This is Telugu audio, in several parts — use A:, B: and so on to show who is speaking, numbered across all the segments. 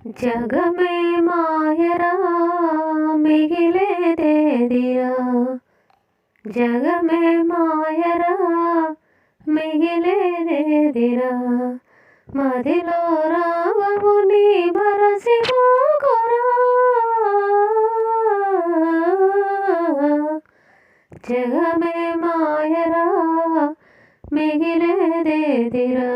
A: జగమే మాయరా మిగిలేదేదిరా జగమే మాయరా మిగిలేదేదిరా మదిలో రాగముని మరసిపోకురా జగమే మాయరా మిగిలేదేదిరా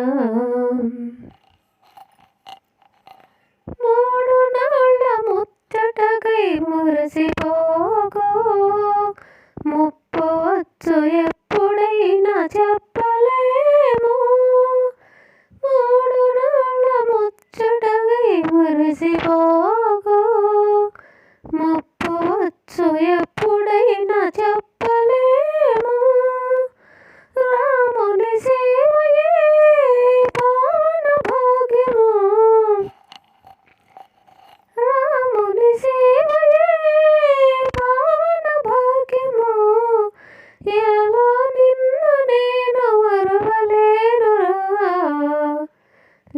A: మూడు నాళ్ళ ముచ్చటకై మురిసిపోకు. ముప్పు వచ్చు ఎప్పుడైనా చెప్పలేము. మూడు నాళ్ళ ముచ్చటకై మురిసిపోకు. ముప్పు వచ్చు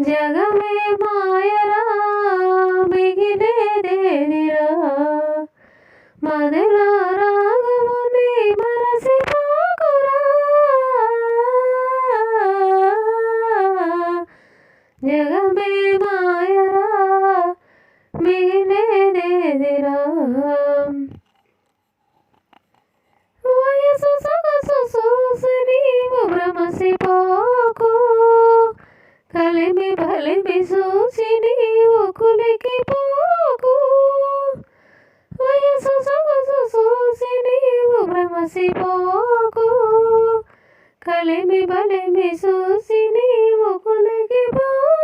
A: జగమే మాయరా మిగిలేదేదిరా మదిలో భ్రమసిపోకు కలిమి బలిమి చూసి నీవు కులికిపోకు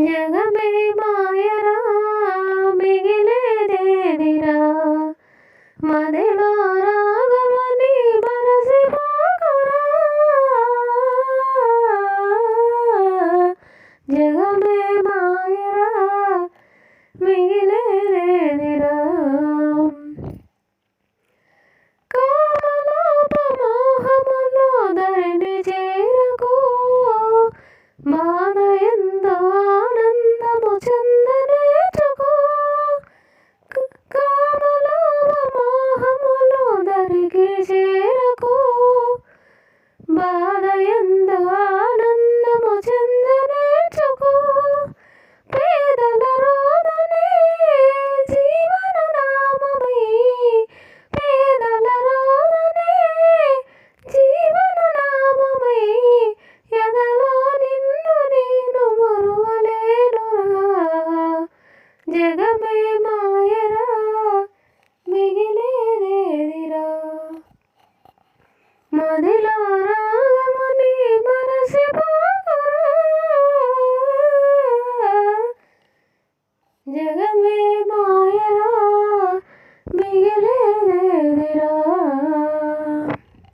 A: జగమే మాయరా మిగిలేదేదిరా? మదిలో రాగమని మనసి బాగురా జగమే మాయరా మిగిలేదేదిరా? కామలోపమోహములో ధరణి చేరకు మాన जग में माँ